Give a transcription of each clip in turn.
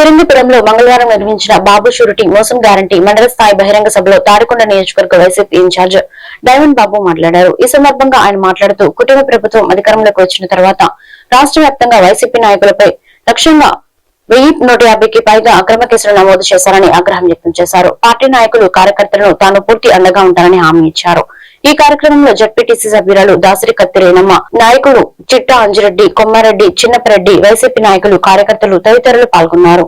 తిరుంగిపురంలో మంగళవారం నిర్మించిన బాబు షూరిటీ మోసం గ్యారంటీ మండల స్థాయి బహిరంగ సభలో తాడికొండ నియోజకవర్గ వైసీపీ ఇన్ఛార్జ్ డైమండ్ బాబు మాట్లాడారు. ఈ సందర్భంగా ఆయన మాట్లాడుతూ కుటుంబ ప్రభుత్వం అధికారంలోకి వచ్చిన తర్వాత రాష్ట్ర వ్యాప్తంగా వైసీపీ నాయకులపై లక్ష్యంగా వెయ్యి నూట యాభైకి పైగా అక్రమ కేసులు నమోదు చేశారని ఆగ్రహం వ్యక్తం చేశారు. పార్టీ నాయకులు కార్యకర్తలను తాను పూర్తి అండగా ఉంటానని హామీ ఇచ్చారు. ఈ కార్యక్రమంలో జడ్పీటీసీ సభ్యురాలు దాసరి కత్తిరేనమ్మ నాయకులు చిట్టా అంజిరెడ్డి కొమ్మారెడ్డి చిన్నపరెడ్డి వైసీపీ నాయకులు కార్యకర్తలు తదితరులు పాల్గొన్నారు.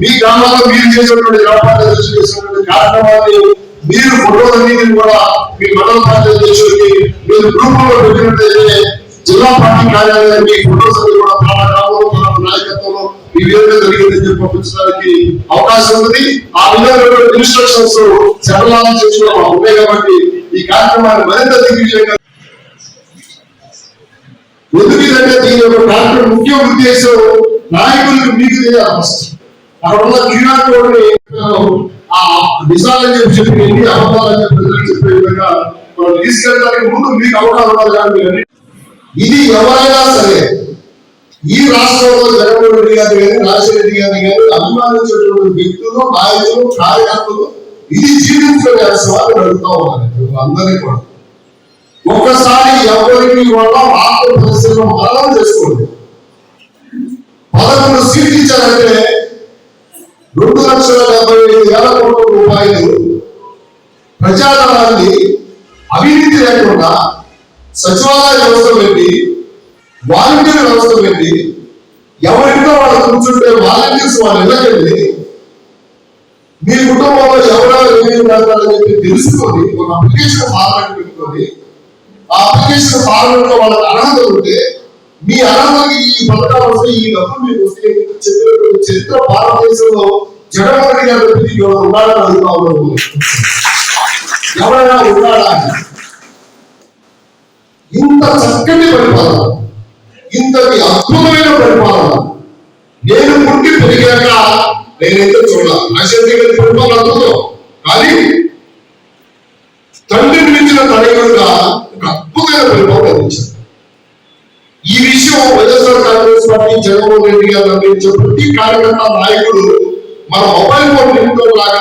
మీ గ్రామాల్లో మీరు చేసినటువంటి గ్రామ పంచాయతీ చేసినటువంటి కార్యక్రమాన్ని మీరు ఫోటోలన్నింటినీ కూడా మీ మండల పంచాయతీ అధ్యక్షుడికి మీరు గ్రూప్లో పెట్టినట్లయితే జిల్లా పార్టీ కార్యాలయానికి ఫోటోస్ అన్ని కూడా పలానా గ్రామంలో పలానా నాయకత్వంలో ఈ విధంగా జరిగిందని చెప్పి పంపించడానికి అవకాశం ఉంది. ఆ విధంగా ఇన్స్ట్రక్షన్స్ చేసుకోవడం ఉన్నాయి కాబట్టి ఈ కార్యక్రమాన్ని మరింత దిగ్విజయంగా ఎందుకంటే దీని యొక్క ముఖ్య ఉద్దేశం నాయకులకు మీకు తెలియాలి ఫస్ట్ అక్కడ ఉన్న క్యూఆర్ కోడ్ని ఆ నిజాలని చెప్పి చెప్పి ఎన్ని అబద్ధాలని చెప్పి చెప్పే విధంగా మనం తీసుకెళ్ళడానికి ముందు మీకు అవకాశం ఉండాలి ఇది ఎవరైనా సరే ఈ రాష్ట్రంలో జగన్మోహన్ రెడ్డి గారు కానీ రాజశేఖర రెడ్డి గారి కానీ అభిమానించేటువంటి వ్యక్తులు నాయకులు కార్యకర్తలు ఇది జీవించే సవాళ్ళు అడుగుతా ఉన్నారు అందరినీ కూడా. ఒక్కసారి ఎవరికి వాళ్ళ ఆత్మ పరిశ్రమ మరణం చేసుకోండి. పదకొండు సీట్లు ఇచ్చారంటే రెండు లక్షల డెబ్బై ఐదు వేల కోట్ల రూపాయలు ప్రజాధనాన్ని అవినీతి లేకుండా సచివాలయ వ్యవస్థ పెట్టి వాలంటీర్ వ్యవస్థ పెట్టి ఎవరింట్లో వాళ్ళు కూర్చుంటే వాలంటీర్స్ వాళ్ళు వెళ్ళకండి మీ కుటుంబంలో ఎవరెవరు ఏమేమి పెడతారని చెప్పి తెలుసుకొని ఒక అప్లికేషన్ ఫార్మాట్ పెట్టుకొని ఆ అప్లికేషన్ ఫార్మాట్లో వాళ్ళకి అర్హత ఉంటే మీ అర్హతకి ఈ పథకాలు వస్తే ఈ డబ్బులు మీకు వస్తే చెప్పినటువంటి చరిత్ర భారతదేశంలో జగన్మోహన్ రెడ్డి గారు తప్పితే ఎవరు ఉన్నారని అడుగుతా ఎవరైనా ఉన్నాడా ఇంత చక్కటి పరిపాలన. పరిపాలన. నేను పుట్టి పెరిగాక నేనైతే చూడాలి. రాజశేఖర గారి పరిపాలన అద్భుతం కానీ తండ్రిని మించిన తనయుడుగా ఒక అద్భుతమైన పరిపాలన అందించారు ఈ విషయం వైఎస్ఆర్ కాంగ్రెస్ పార్టీ జగన్మోహన్ రెడ్డి గారు అందించే ప్రతి కార్యకర్త నాయకుడు మన మొబైల్ ఫోన్ నిమిత్తం లాగా